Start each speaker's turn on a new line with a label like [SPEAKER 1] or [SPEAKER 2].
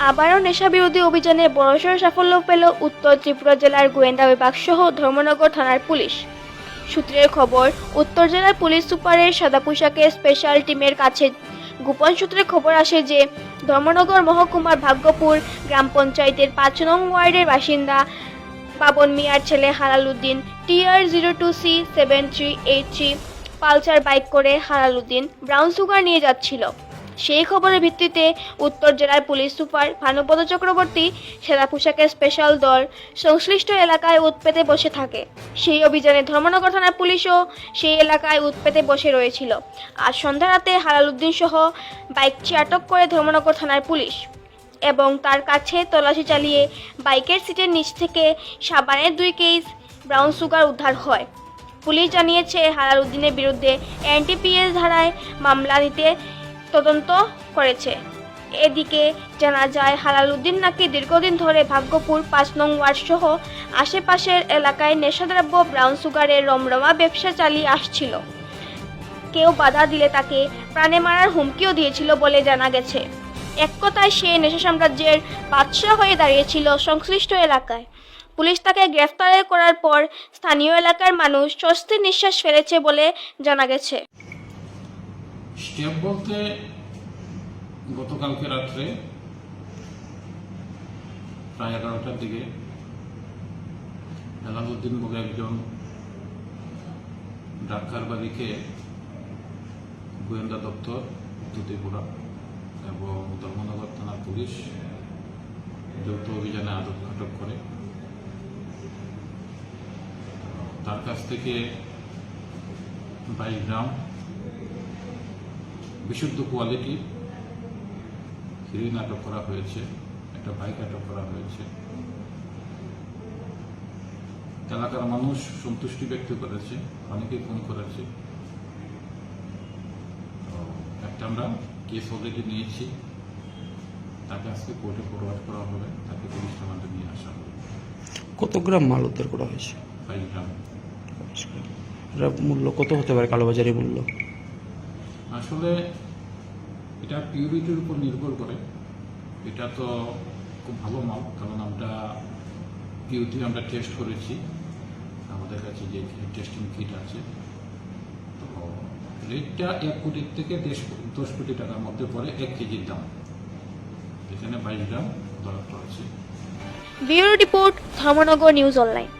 [SPEAKER 1] আবারও নেশা বিরোধী অভিযানে বড়সড় সাফল্য পেল উত্তর ত্রিপুরা জেলার গোয়েন্দা বিভাগ সহ ধর্মনগর থানার পুলিশ। সূত্রের খবর, উত্তর জেলার পুলিশ সুপারের সাদা পোশাকে স্পেশাল টিমের কাছে গোপন সূত্রে খবর আসে যে, ধর্মনগর মহকুমার ভাগ্যপুর গ্রাম পঞ্চায়েতের পাঁচ নং ওয়ার্ডের বাসিন্দা বাবন মিয়ার ছেলে Halaluddin TR zero two C seven three eight three Pulsar bike করে হালালুদ্দিন ব্রাউন সুগার নিয়ে যাচ্ছিল। সেই খবরের ভিত্তিতে উত্তর জেলার পুলিশ সুপার ভানুপদ চক্রবর্তী সেরা পোশাকের স্পেশাল দল সংশ্লিষ্ট এলাকায় উৎপেতে বসে থাকে। সেই অভিযানে ধর্মনগর থানার পুলিশও সেই এলাকায় উৎপেতে বসে রয়েছিল। আজ সন্ধ্যা রাতে হালালুদ্দিন সহ বাইকটি আটক করে ধর্মনগর থানার পুলিশ এবং তার কাছে তল্লাশি চালিয়ে বাইকের সিটের নিচ থেকে সাবানের দুই কেস ব্রাউন সুগার উদ্ধার হয়। পুলিশ জানিয়েছে হালালুদ্দিনের বিরুদ্ধে এনটিপিএস ধারায় মামলা নিতে তদন্ত করেছে। এদিকে জানা যায় হালালুদ্দিন নাকি দীর্ঘদিন ধরে ভাগ্যপুর পাঁচ নং ওয়ার্ড সহ আশেপাশের এলাকায় নেশাদ্রব্য, ব্রাউন সুগারের রমরমা ব্যবসা চালিয়ে আসছিল। কেউ বাধা দিলে তাকে প্রাণে মারার হুমকিও দিয়েছিল বলে জানা গেছে। এক কথায় সে নেশা সাম্রাজ্যের বাদশাহ হয়ে দাঁড়িয়েছিল সংশ্লিষ্ট এলাকায়। পুলিশ তাকে গ্রেফতার করার পর স্থানীয় এলাকার মানুষ স্বস্তির নিঃশ্বাস ফেলেছে বলে জানা গেছে।
[SPEAKER 2] স্টেপ বলতে গতকালকে রাত্রে প্রায় এগারোটার দিকে হেলালুদ্দিন বলে একজন ডাক্তার বাড়িকে গোয়েন্দা দপ্তর ত্রিপুরা এবং ধর্মনগর থানার পুলিশ যৌথ অভিযানে আটক আটক করে। তার কাছ থেকে বাইশ গ্রাম বিশুদ্ধ কোয়ালিটি হিরিন আটক করা হয়েছে একটা বাইক আটক করা হয়েছে। এলাকার মানুষ সন্তুষ্টি ব্যক্ত করেছে অনেকে ফোন করেছে। তো একটা আমরা কেস অলরেডি নিয়েছি। তাকে আজকে কোর্টে ফরওয়ার্ড করা হবে তাকে পুলিশ থানাতে নিয়ে আসা হবে।
[SPEAKER 3] কত গ্রাম মাল উদ্ধার করা হয়েছে?
[SPEAKER 2] Five gram.
[SPEAKER 3] মূল্য কত হতে পারে কালোবাজারি মূল্য?
[SPEAKER 2] আসলে এটা পিউরিটির উপর নির্ভর করে। এটা তো খুব ভালো মাল কারণ আমরা পিউরিটি আমরা টেস্ট করেছি। আমাদের কাছে যে টেস্টিং কিট আছে। তো রেটটা এক কোটির থেকে দেশ দশ কোটি টাকার মধ্যে পড়ে এক কেজির দাম। এখানে বাইশ গ্রাম ধরা পড়েছে
[SPEAKER 1] bureau report Dharmanagar news online.